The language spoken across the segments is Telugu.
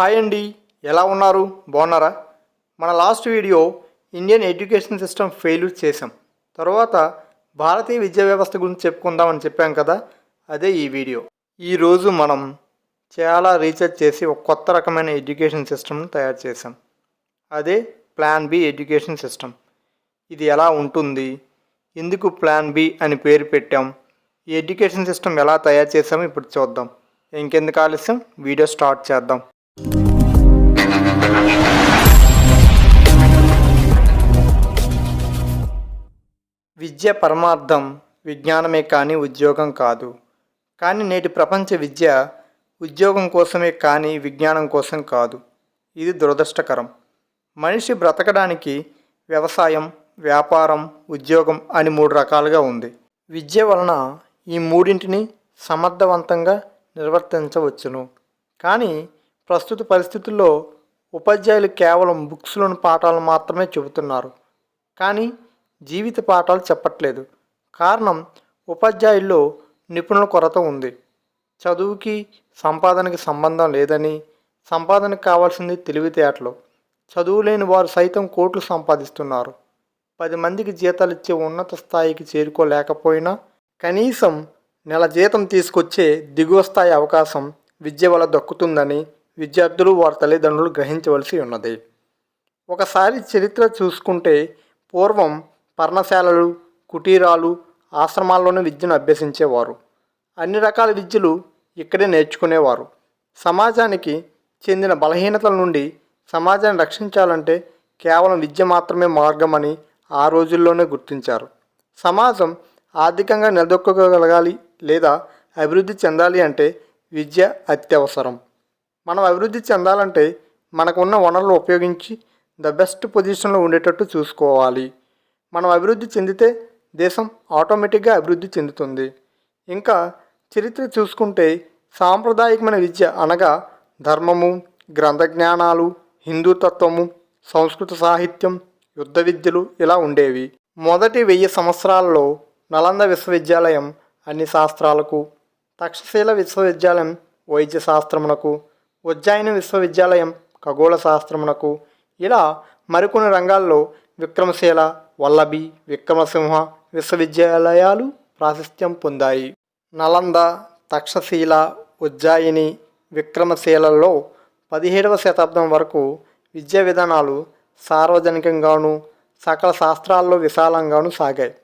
హాయ్ అండి. ఎలా ఉన్నారు? బాగున్నారా? మన last video Indian education system failure చేసాం తర్వాత భారతీయ విద్యా వ్యవస్థ గురించి చెప్పుకుందామని చెప్పాం కదా అదే ఈ వీడియో. ఈరోజు మనం చాలా రీసెర్చ్ చేసి ఒక కొత్త రకమైన ఎడ్యుకేషన్ సిస్టమ్ను తయారు చేసాం అదే ప్లాన్ బి ఎడ్యుకేషన్ సిస్టమ్. ఇది ఎలా ఉంటుంది? ఎందుకు ప్లాన్ బి అని పేరు పెట్టాం? ఈ ఎడ్యుకేషన్ సిస్టమ్ ఎలా తయారు చేసామో ఇప్పుడు చూద్దాం. ఇంకెందుకు ఆలస్యం? వీడియో స్టార్ట్ చేద్దాం. విద్య పరమార్థం విజ్ఞానమే కానీ ఉద్యోగం కాదు. కానీ నేటి ప్రపంచ విద్య ఉద్యోగం కోసమే కానీ విజ్ఞానం కోసం కాదు. ఇది దురదృష్టకరం. మనిషి బ్రతకడానికి వ్యవసాయం వ్యాపారం ఉద్యోగం అని మూడు రకాలుగా ఉంది. విద్య వలన ఈ మూడింటిని సమర్థవంతంగా నిర్వర్తించవచ్చును. కానీ ప్రస్తుత పరిస్థితుల్లో ఉపాధ్యాయులు కేవలం బుక్స్లోని పాఠాలు మాత్రమే చెబుతున్నారు. కానీ జీవిత పాఠాలు చెప్పట్లేదు. కారణం ఉపాధ్యాయుల్లో నిపుణుల కొరత ఉంది. చదువుకి సంపాదనకి సంబంధం లేదని సంపాదనకు కావాల్సింది తెలివితేటలు. చదువు లేని వారు సైతం కోట్లు సంపాదిస్తున్నారు. పది మందికి జీతాలు ఇచ్చే ఉన్నత స్థాయికి చేరుకోలేకపోయినా కనీసం నెల జీతం తీసుకొచ్చే దిగువ స్థాయి అవకాశం విద్య వల్ల దక్కుతుందని విద్యార్థులు వారి తల్లిదండ్రులు గ్రహించవలసి ఉన్నది. ఒకసారి చరిత్ర చూసుకుంటే పూర్వం పర్ణశాలలు కుటీరాలు ఆశ్రమాల్లోనే విద్యను అభ్యసించేవారు. అన్ని రకాల విద్యలు ఇక్కడే నేర్చుకునేవారు. సమాజానికి చెందిన బలహీనతల నుండి సమాజాన్ని రక్షించాలంటే కేవలం విద్య మాత్రమే మార్గమని ఆ రోజుల్లోనే గుర్తించారు. సమాజం ఆర్థికంగా నిలదొక్కగలగాలి లేదా అభివృద్ధి చెందాలి అంటే విద్య అత్యవసరం. మనం అభివృద్ధి చెందాలంటే మనకున్న వనరులు ఉపయోగించి ద బెస్ట్ పొజిషన్లో ఉండేటట్టు చూసుకోవాలి. మనం అభివృద్ధి చెందితే దేశం ఆటోమేటిక్గా అభివృద్ధి చెందుతుంది. ఇంకా చరిత్ర చూసుకుంటే సాంప్రదాయకమైన విద్య అనగా ధర్మము గ్రంథ జ్ఞానాలు హిందూ తత్వము సంస్కృత సాహిత్యం యుద్ధ విద్యలు ఇలా ఉండేవి. మొదటి వెయ్యి సంవత్సరాల్లో నలంద విశ్వవిద్యాలయం అన్ని శాస్త్రాలకు తక్షశీల విశ్వవిద్యాలయం వైద్య శాస్త్రమునకు ఉజ్జాయిని విశ్వవిద్యాలయం ఖగోళ శాస్త్రమునకు ఇలా మరికొన్ని రంగాల్లో విక్రమశీల వల్లభి విక్రమసింహ విశ్వవిద్యాలయాలు ప్రాశస్త్యం పొందాయి. నలంద తక్షశీల ఉజ్జాయిని విక్రమశీలలో పదిహేడవ శతాబ్దం వరకు విద్యా విధానాలు సార్వజనికంగాను సకల శాస్త్రాల్లో విశాలంగాను సాగాయి.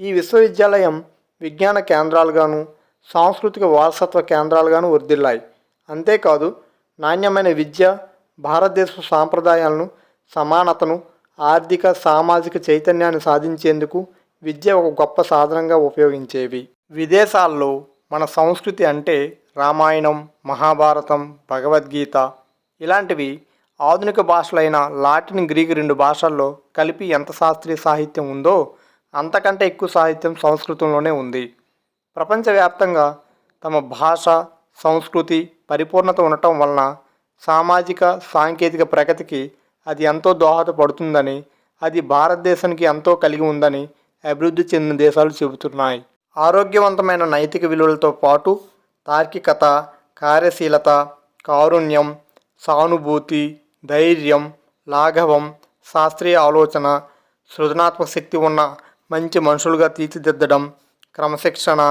ఈ విశ్వవిద్యాలయం విజ్ఞాన కేంద్రాలుగాను సాంస్కృతిక వారసత్వ కేంద్రాలుగాను వర్ధిల్లాయి. అంతేకాదు నాణ్యమైన విద్య భారతదేశ సాంప్రదాయాలను సమానతను ఆర్థిక సామాజిక చైతన్యాన్ని సాధించేందుకు విద్య ఒక గొప్ప సాధనంగా ఉపయోగించేవి. విదేశాల్లో మన సంస్కృతి అంటే రామాయణం మహాభారతం భగవద్గీత ఇలాంటివి ఆధునిక భాషలైన లాటిన్ గ్రీక్ రెండు భాషల్లో కలిపి ఎంత శాస్త్రీయ సాహిత్యం ఉందో అంతకంటే ఎక్కువ సాహిత్యం సంస్కృతంలోనే ఉంది. ప్రపంచవ్యాప్తంగా తమ భాష సంస్కృతి పరిపూర్ణత ఉండటం వలన సామాజిక సాంకేతిక ప్రగతికి అది ఎంతో దోహదపడుతుందని అది భారతదేశానికి ఎంతో కలిగి ఉందని అభివృద్ధి చెందిన దేశాలు చెబుతున్నాయి. ఆరోగ్యవంతమైన నైతిక విలువలతో పాటు తార్కికత కార్యశీలత కారుణ్యం సానుభూతి ధైర్యం లాఘవం శాస్త్రీయ ఆలోచన సృజనాత్మక శక్తి ఉన్న మంచి మనుషులుగా తీర్చిదిద్దడం క్రమశిక్షణ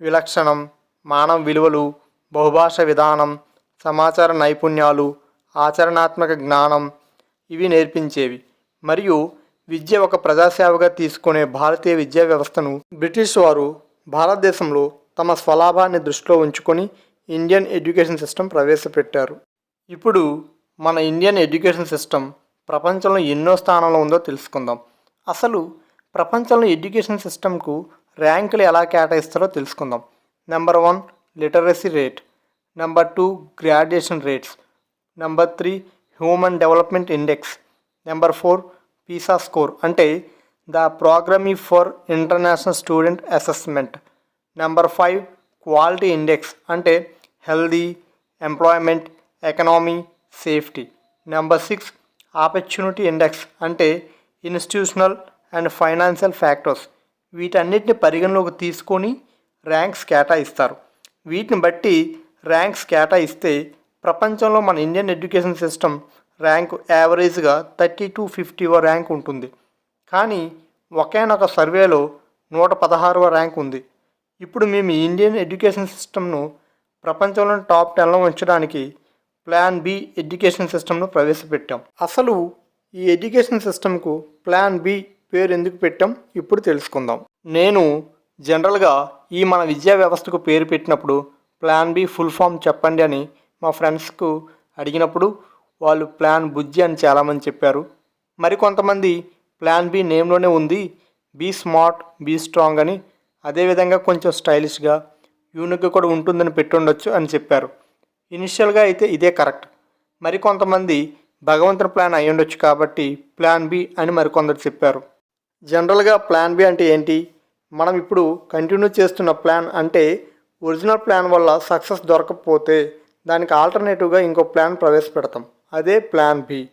విలక్షణం మానవ విలువలు బహుభాష విధానం సమాచార నైపుణ్యాలు ఆచరణాత్మక జ్ఞానం ఇవి నేర్పించేవి. మరియు విద్య ఒక ప్రజాసేవగా తీసుకునే భారతీయ విద్యా వ్యవస్థను బ్రిటిష్ వారు భారతదేశంలో తమ స్వలాభాన్ని దృష్టిలో ఉంచుకొని ఇండియన్ ఎడ్యుకేషన్ సిస్టమ్ ప్రవేశపెట్టారు. ఇప్పుడు మన ఇండియన్ ఎడ్యుకేషన్ సిస్టమ్ ప్రపంచంలో ఎన్నో స్థానంలో ఉందో తెలుసుకుందాం. అసలు ప్రపంచంలో ఎడ్యుకేషన్ సిస్టమ్కు ర్యాంకులు ఎలా కేటాయిస్తారో తెలుసుకుందాం. Number one literacy rate number two graduation rates number three human development index number four PISA score అంటే the programme for international student assessment. Number five quality index అంటే healthy employment economy safety. Number six opportunity index అంటే ఇన్స్టిట్యూషనల్ అండ్ ఫైనాన్షియల్ ఫ్యాక్టర్స్. వీటన్నిటిని పరిగణలోకి తీసుకొని ర్యాంక్స్ కేటాయిస్తారు. వీటిని బట్టి ర్యాంక్స్ కేటాయిస్తే ప్రపంచంలో మన ఇండియన్ ఎడ్యుకేషన్ సిస్టమ్ ర్యాంక్ యావరేజ్గా థర్టీ టు ఫిఫ్టీవ ర్యాంక్ ఉంటుంది. కానీ ఒకేనొక సర్వేలో నూట పదహారవ ర్యాంక్ ఉంది. ఇప్పుడు మేము ఈ ఇండియన్ ఎడ్యుకేషన్ సిస్టమ్ను ప్రపంచంలోని టాప్ టెన్లో ఉంచడానికి ప్లాన్ బి ఎడ్యుకేషన్ సిస్టమ్ను ప్రవేశపెట్టాం. అసలు ఈ ఎడ్యుకేషన్ సిస్టమ్కు ప్లాన్ బి పేరు ఎందుకు పెట్టాం? ఇప్పుడు తెలుసుకుందాం. నేను జనరల్గా ఈ మన విద్యా వ్యవస్థకు పేరు పెట్టినప్పుడు ప్లాన్ బి ఫుల్ ఫామ్ చెప్పండి అని మా ఫ్రెండ్స్కు అడిగినప్పుడు వాళ్ళు ప్లాన్ బుజ్జి అని చాలామంది చెప్పారు. మరికొంతమంది ప్లాన్ బి నేమ్లోనే ఉంది బీ స్మార్ట్ బీ స్ట్రాంగ్ అని. అదేవిధంగా కొంచెం స్టైలిష్గా యూనిక్గా కూడా ఉంటుందని పెట్టుండొచ్చు అని చెప్పారు. ఇనిషియల్గా అయితే ఇదే కరెక్ట్. మరికొంతమంది భగవంతుని ప్లాన్ అయి ఉండొచ్చు కాబట్టి ప్లాన్ బి అని మరికొందరు చెప్పారు. జనరల్గా ప్లాన్ బి అంటే ఏంటి? మనం ఇప్పుడు కంటిన్యూ చేస్తున్న ప్లాన్ అంటే ఒరిజినల్ ప్లాన్ వల్ల సక్సెస్ దొరకకపోతే దానికి ఆల్టర్నేటివ్గా ఇంకో ప్లాన్ ప్రవేశపెడతాం. అదే ప్లాన్ బి.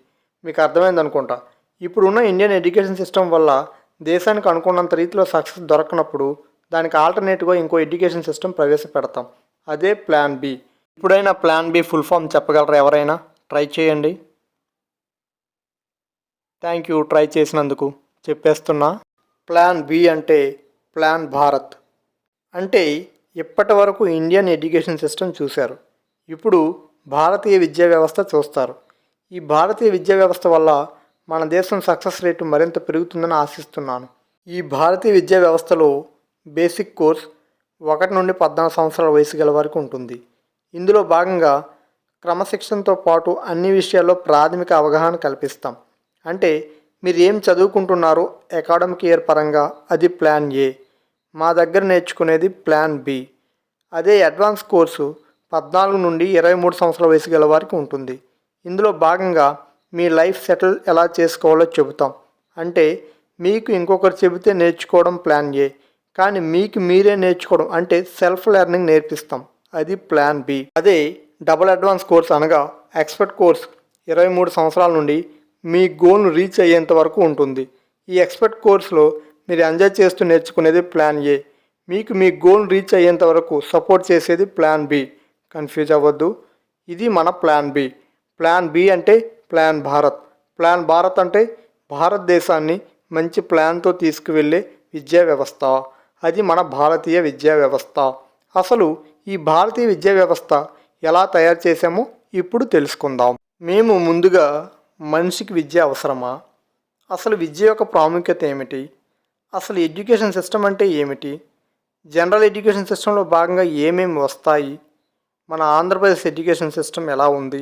మీకు అర్థమైంది అనుకుంటా ఇప్పుడున్న ఇండియన్ ఎడ్యుకేషన్ సిస్టమ్ వల్ల దేశానికి అనుకున్నంత రీతిలో సక్సెస్ దొరకనప్పుడు దానికి ఆల్టర్నేటివ్గా ఇంకో ఎడ్యుకేషన్ సిస్టమ్ ప్రవేశపెడతాం. అదే ప్లాన్ బి. ఇప్పుడైనా ప్లాన్ బి ఫుల్ ఫామ్ చెప్పగలరా ఎవరైనా? ట్రై చేయండి. థ్యాంక్ యూ ట్రై చేసినందుకు. చెప్పేస్తున్నా. ప్లాన్ బి అంటే ప్లాన్ భారత్. అంటే ఇప్పటి వరకు ఇండియన్ ఎడ్యుకేషన్ సిస్టమ్ చూశారు. ఇప్పుడు భారతీయ విద్యా వ్యవస్థ చూస్తారు. ఈ భారతీయ విద్యా వ్యవస్థ వల్ల మన దేశం సక్సెస్ రేటు మరింత పెరుగుతుందని ఆశిస్తున్నాను. ఈ భారతీయ విద్యా వ్యవస్థలో బేసిక్ కోర్స్ ఒకటి నుండి పద్నాలుగు సంవత్సరాల వయసు గల వరకు ఉంటుంది. ఇందులో భాగంగా క్రమశిక్షణతో పాటు అన్ని విషయాల్లో ప్రాథమిక అవగాహన కల్పిస్తాం. అంటే మీరు ఏం చదువుకుంటున్నారో అకాడమిక్ ఇయర్ పరంగా అది ప్లాన్ ఏ. మా దగ్గర నేర్చుకునేది ప్లాన్ బి. అదే అడ్వాన్స్ కోర్సు పద్నాలుగు నుండి ఇరవై మూడు సంవత్సరాల వయసు గల వారికి ఉంటుంది. ఇందులో భాగంగా మీ లైఫ్ సెటిల్ ఎలా చేసుకోవాలో చెబుతాం. అంటే మీకు ఇంకొకరు చెబితే నేర్చుకోవడం ప్లాన్ ఏ. కానీ మీకు మీరే నేర్చుకోవడం అంటే సెల్ఫ్ లెర్నింగ్ నేర్పిస్తాం. అది ప్లాన్ బి. అదే డబుల్ అడ్వాన్స్ కోర్స్ అనగా ఎక్స్పర్ట్ కోర్స్ ఇరవై మూడు సంవత్సరాల నుండి మీ గోల్ను రీచ్ అయ్యేంత వరకు ఉంటుంది. ఈ ఎక్స్పర్ట్ కోర్సులో మీరు ఎంజాయ్ చేస్తూ నేర్చుకునేది ప్లాన్ ఏ. మీకు మీ గోల్ రీచ్ అయ్యేంత వరకు సపోర్ట్ చేసేది ప్లాన్ బి. కన్ఫ్యూజ్ అవ్వద్దు. ఇది మన ప్లాన్ బి. ప్లాన్ బి అంటే ప్లాన్ భారత్. ప్లాన్ భారత్ అంటే భారతదేశాన్ని మంచి ప్లాన్తో తీసుకువెళ్ళే విద్యా వ్యవస్థ అది మన భారతీయ విద్యా వ్యవస్థ అసలు ఈ భారతీయ విద్యా వ్యవస్థ ఎలా తయారు చేశామో ఇప్పుడు తెలుసుకుందాం. మేము ముందుగా మనిషికి విద్య అవసరమా? అసలు విద్య యొక్క ప్రాముఖ్యత ఏమిటి? అసలు ఎడ్యుకేషన్ సిస్టమ్ అంటే ఏమిటి? జనరల్ ఎడ్యుకేషన్ సిస్టంలో భాగంగా ఏమేమి వస్తాయి? మన ఆంధ్రప్రదేశ్ ఎడ్యుకేషన్ సిస్టమ్ ఎలా ఉంది?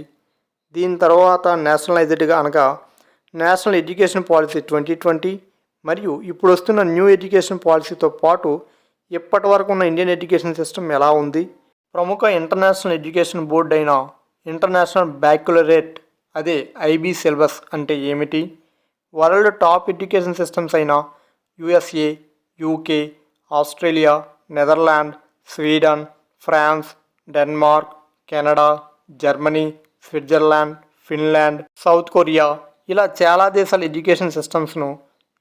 దీని తర్వాత నేషనలైజ్డ్గా అనగా national education policy twenty twenty మరియు ఇప్పుడు వస్తున్న న్యూ ఎడ్యుకేషన్ పాలసీతో పాటు ఇప్పటి వరకు ఉన్న ఇండియన్ ఎడ్యుకేషన్ సిస్టమ్ ఎలా ఉంది? ప్రముఖ ఇంటర్నేషనల్ ఎడ్యుకేషన్ బోర్డు అయిన ఇంటర్నేషనల్ బ్యాక్యులరేట్ అదే ఐబీ సిలబస్ అంటే ఏమిటి? వరల్డ్ టాప్ ఎడ్యుకేషన్ సిస్టమ్స్ అయిన USA UK Australia Netherland Sweden France Denmark Canada Germany Switzerland Finland South Korea ఇలా చాలా దేశాల ఎడ్యుకేషన్ సిస్టమ్స్ను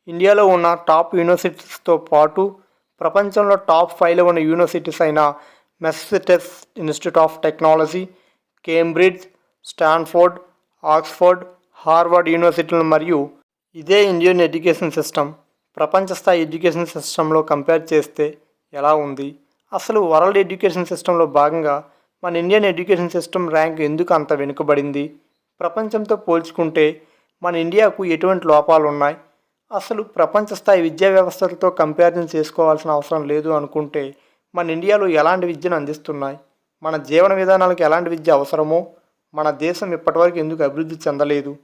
ఇండియాలో ఉన్న టాప్ యూనివర్సిటీస్తో పాటు ప్రపంచంలో టాప్ ఫైవ్లో ఉన్న యూనివర్సిటీస్ అయిన Massachusetts institute of technology Cambridge Stanford Oxford Harvard యూనివర్సిటీలు మరియు ఇదే ఇండియన్ ఎడ్యుకేషన్ సిస్టమ్ ప్రపంచ స్థాయి ఎడ్యుకేషన్ సిస్టంలో కంపేర్ చేస్తే ఎలా ఉంది? అసలు వరల్డ్ ఎడ్యుకేషన్ సిస్టంలో భాగంగా మన ఇండియన్ ఎడ్యుకేషన్ సిస్టమ్ ర్యాంక్ ఎందుకు అంత వెనుకబడింది? ప్రపంచంతో పోల్చుకుంటే మన ఇండియాకు ఎటువంటి లోపాలు ఉన్నాయి? అసలు ప్రపంచ స్థాయి విద్యా వ్యవస్థలతో కంపారిజన్ చేసుకోవాల్సిన అవసరం లేదు అనుకుంటే మన ఇండియాలో ఎలాంటి విద్యను అందిస్తున్నాయి? మన జీవన విధానాలకు ఎలాంటి విద్య అవసరమో? మన దేశం ఇప్పటివరకు ఎందుకు అభివృద్ధి చెందలేదు?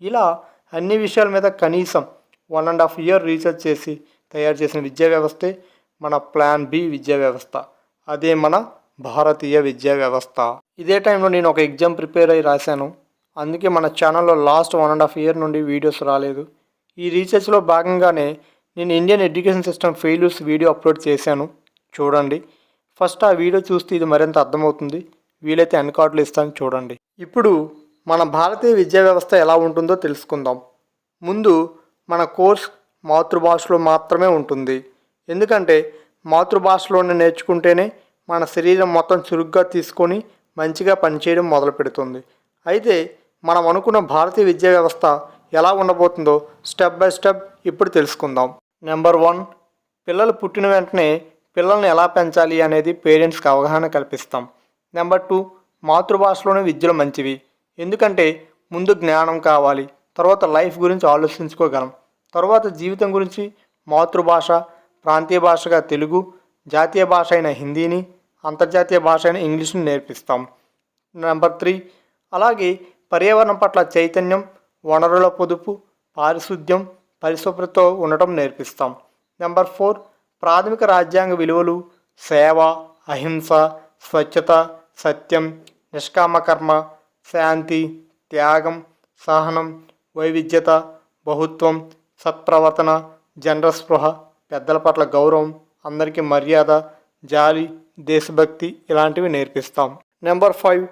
ఇలా అన్ని విషయాల మీద కనీసం one and half year research చేసి తయారు చేసిన విద్యా వ్యవస్థే మన ప్లాన్ బి విద్యా వ్యవస్థ అదే మన భారతీయ విద్యా వ్యవస్థ. ఇదే టైంలో నేను ఒక ఎగ్జామ్ ప్రిపేర్ అయ్యి రాశాను. అందుకే మన ఛానల్లో last one and half year నుండి వీడియోస్ రాలేదు. ఈ రీసెర్చ్లో భాగంగానే నేను Indian education system failures video upload చేశాను. చూడండి. ఫస్ట్ ఆ వీడియో చూస్తే ఇది మరింత అర్థమవుతుంది. వీలైతే అన్కార్డులు ఇస్తాను చూడండి. ఇప్పుడు మన భారతీయ విద్యా వ్యవస్థ ఎలా ఉంటుందో తెలుసుకుందాం. ముందు మన కోర్స్ మాతృభాషలో మాత్రమే ఉంటుంది. ఎందుకంటే మాతృభాషలోనే నేర్చుకుంటేనే మన శరీరం మొత్తం చురుగ్గా తీసుకొని మంచిగా పనిచేయడం మొదలు పెడుతుంది అయితే మనం అనుకున్న భారతీయ విద్యా వ్యవస్థ ఎలా ఉండబోతుందో స్టెప్ బై స్టెప్ ఇప్పుడు తెలుసుకుందాం. నెంబర్ వన్ పిల్లలు పుట్టిన వెంటనే పిల్లల్ని ఎలా పెంచాలి అనేది పేరెంట్స్కి అవగాహన కల్పిస్తాం. నెంబర్ టూ మాతృభాషలోనే విద్యలు మంచివి. ఎందుకంటే ముందు జ్ఞానం కావాలి తర్వాత లైఫ్ గురించి ఆలోచించుకోగలం. తర్వాత జీవితం గురించి మాతృభాష ప్రాంతీయ భాషగా తెలుగు జాతీయ భాష అయిన హిందీని అంతర్జాతీయ భాష అయిన ఇంగ్లీష్ని నేర్పిస్తాం. నెంబర్ త్రీ అలాగే పర్యావరణం పట్ల చైతన్యం వనరుల పొదుపు పారిశుద్ధ్యం పరిశుభ్రతతో ఉండటం నేర్పిస్తాం. నెంబర్ ఫోర్ ప్రాథమిక రాజ్యాంగ విలువలు సేవ అహింస స్వచ్ఛత సత్యం నిష్కామకర్మ శాంతి త్యాగం సహనం వైవిధ్యత బహుత్వం సత్ప్రవర్తన జనర స్పృహ పెద్దల పట్ల గౌరవం అందరికీ మర్యాద జాలి దేశభక్తి ఇలాంటివి నేర్పిస్తాం. నెంబర్ ఫైవ్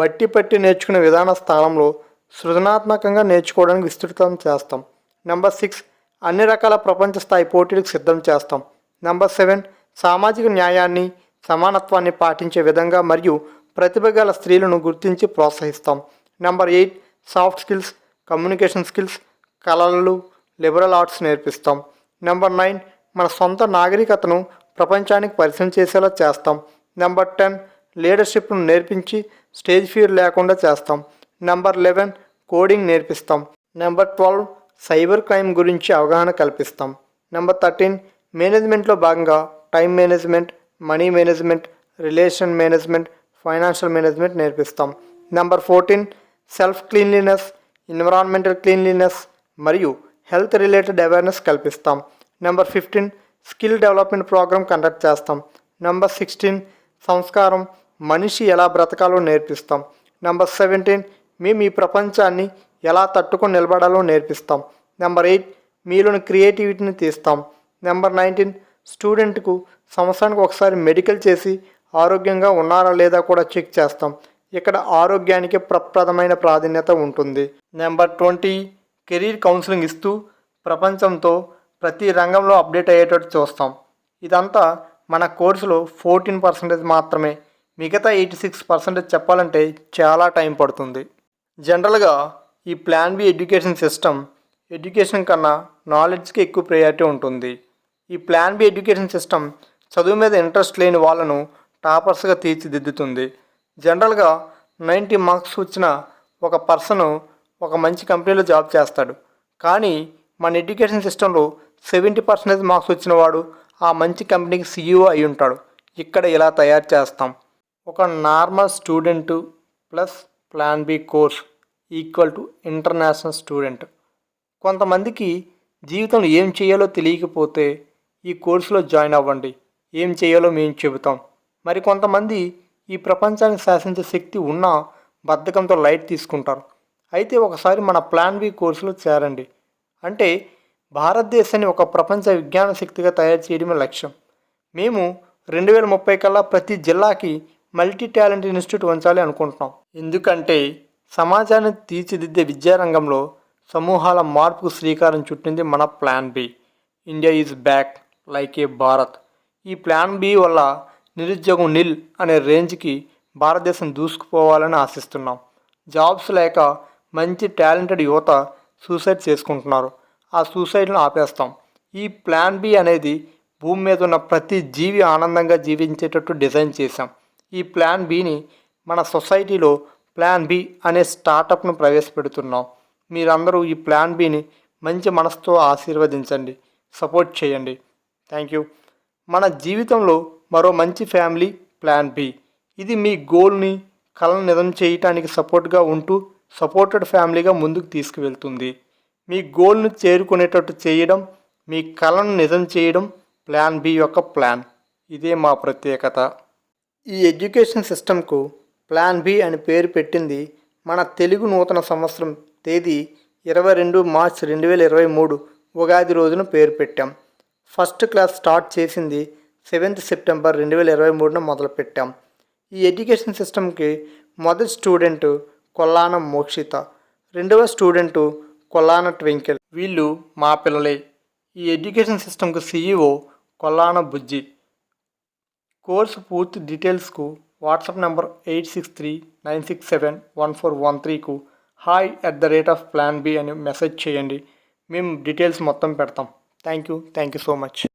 బట్టి పట్టి నేర్చుకునే విధాన స్థానంలో సృజనాత్మకంగా నేర్చుకోవడానికి విస్తృతం చేస్తాం. నెంబర్ సిక్స్ అన్ని రకాల ప్రపంచ స్థాయి పోటీలకు సిద్ధం చేస్తాం. నెంబర్ సెవెన్ సామాజిక న్యాయాన్ని సమానత్వాన్ని పాటించే విధంగా మరియు ప్రతిభ గల స్త్రీలను గుర్తించి ప్రోత్సహిస్తాం. Number eight soft skills communication skills కళలు లిబరల్ ఆర్ట్స్ నేర్పిస్తాం. నెంబర్ నైన్ మన సొంత నాగరికతను ప్రపంచానికి పరిచయం చేసేలా చేస్తాం. నెంబర్ టెన్ లీడర్షిప్ను నేర్పించి స్టేజ్ ఫియర్ లేకుండా చేస్తాం. నెంబర్ లెవెన్ కోడింగ్ నేర్పిస్తాం. నెంబర్ ట్వెల్వ్ సైబర్ క్రైమ్ గురించి అవగాహన కల్పిస్తాం. నెంబర్ థర్టీన్ మేనేజ్మెంట్లో భాగంగా time management money management relation management financial management నేర్పిస్తాం. Number fourteen self cleanliness environmental cleanliness మరియు హెల్త్ రిలేటెడ్ అవేర్నెస్ కల్పిస్తాం. Number fifteen skill development program conduct చేస్తాం. నెంబర్ సిక్స్టీన్ సంస్కారం మనిషి ఎలా బ్రతకాలో నేర్పిస్తాం. నెంబర్ సెవెంటీన్ మేము ఈ ప్రపంచాన్ని ఎలా తట్టుకొని నిలబడాలో నేర్పిస్తాం. నెంబర్ ఎయిట్ మీలోని క్రియేటివిటీని తీస్తాం. నెంబర్ నైన్టీన్ స్టూడెంట్కు సంవత్సరానికి ఒకసారి మెడికల్ చేసి ఆరోగ్యంగా ఉన్నారా లేదా కూడా చెక్ చేస్తాం. ఇక్కడ ఆరోగ్యానికి ప్రప్రదమైన ప్రాధాన్యత ఉంటుంది. నెంబర్ ట్వంటీ కెరీర్ కౌన్సిలింగ్ ఇస్తూ ప్రపంచంతో ప్రతి రంగంలో అప్డేట్ అయ్యేటట్టు చూస్తాం. ఇదంతా మన కోర్సులో ఫోర్టీన్ పర్సెంటేజ్ మాత్రమే. మిగతా ఎయిటీ సిక్స్ పర్సెంటేజ్ చెప్పాలంటే చాలా టైం పడుతుంది. జనరల్గా ఈ plan B education system education కన్నా నాలెడ్జ్కి ఎక్కువ ప్రయారిటీ ఉంటుంది. ఈ ప్లాన్ బి ఎడ్యుకేషన్ సిస్టమ్ చదువు మీద ఇంట్రెస్ట్ లేని వాళ్ళను టాపర్స్గా తీర్చిదిద్దుతుంది. జనరల్గా నైంటీ మార్క్స్ వచ్చిన ఒక పర్సన్ ఒక మంచి కంపెనీలో జాబ్ చేస్తాడు. కానీ మన ఎడ్యుకేషన్ సిస్టంలో సెవెంటీ పర్సెంటేజ్ మార్క్స్ వచ్చిన వాడు ఆ మంచి కంపెనీకి సీఈఓ అయి ఉంటాడు. ఇక్కడ ఇలా తయారు చేస్తాం? ఒక normal student plus plan B course equal to international student. కొంతమందికి జీవితంలో ఏం చేయాలో తెలియకపోతే ఈ కోర్సులో జాయిన్ అవ్వండి. ఏం చేయాలో మేము చెబుతాం. మరి కొంతమంది ఈ ప్రపంచాన్ని శాసించే శక్తి ఉన్నా బద్ధకంతో లైట్ తీసుకుంటారు. అయితే ఒకసారి మన ప్లాన్ బి కోర్సులో చేరండి. అంటే భారతదేశాన్ని ఒక ప్రపంచ విజ్ఞాన శక్తిగా తయారు చేయడమే లక్ష్యం. మేము రెండు వేల ముప్పై కల్లా ప్రతి జిల్లాకి మల్టీ టాలెంట్ ఇన్స్టిట్యూట్ ఉంచాలి అనుకుంటున్నాం. ఎందుకంటే సమాజాన్ని తీర్చిదిద్దే విద్యారంగంలో సమూహాల మార్పుకు శ్రీకారం చుట్టింది మన plan B. India is back like a Bharat. ఈ ప్లాన్ బి వల్ల నిరుద్యోగం నిల్ అనే రేంజ్కి భారతదేశం దూసుకుపోవాలని ఆశిస్తున్నాం. జాబ్స్ లేక మంచి టాలెంటెడ్ యువత సూసైడ్ చేసుకుంటున్నారు. ఆ సూసైడ్ను ఆపేస్తాం. ఈ ప్లాన్ బి అనేది భూమి మీద ఉన్న ప్రతి జీవి ఆనందంగా జీవించేటట్టు డిజైన్ చేశాం. ఈ ప్లాన్ బిని మన సొసైటీలో ప్లాన్ బి అనే స్టార్టప్ను ప్రవేశపెడుతున్నాం. మీరందరూ ఈ ప్లాన్ బిని మంచి మనసుతో ఆశీర్వదించండి. సపోర్ట్ చేయండి. Thank you. మన జీవితంలో మరో మంచి ఫ్యామిలీ ప్లాన్ బి. ఇది మీ గోల్ని కళను నిజం చేయటానికి సపోర్ట్గా ఉంటూ సపోర్టెడ్ ఫ్యామిలీగా ముందుకు తీసుకువెళ్తుంది. మీ గోల్ను చేరుకునేటట్టు చేయడం మీ కళను నిజం చేయడం ప్లాన్ బి యొక్క ప్లాన్. ఇదే మా ప్రత్యేకత. ఈ ఎడ్యుకేషన్ సిస్టమ్కు ప్లాన్ బి అని పేరు పెట్టింది మన తెలుగు నూతన సంవత్సరం తేదీ ఇరవై రెండు మార్చ్ రెండు వేల ఇరవై మూడు ఉగాది రోజున పేరు పెట్టాం. ఫస్ట్ క్లాస్ స్టార్ట్ చేసింది సెవెంత్ సెప్టెంబర్ రెండు వేల ఇరవై మూడున మొదలుపెట్టాం. ఈ ఎడ్యుకేషన్ సిస్టమ్కి మొదటి స్టూడెంట్ కొల్లాన మోక్షిత రెండవ స్టూడెంటు కొల్లాన ట్వింకిల్. వీళ్ళు మా పిల్లలే. ఈ ఎడ్యుకేషన్ సిస్టమ్కు సీఈఓ కొల్లాన బుజ్జి. కోర్సు పూర్తి డీటెయిల్స్కు WhatsApp number eight six three nine six seven one four one త్రీకు hi at the rate of plan B అని మెసేజ్ చేయండి. మేము డీటెయిల్స్ మొత్తం పెడతాం. Thank you. Thank you so much.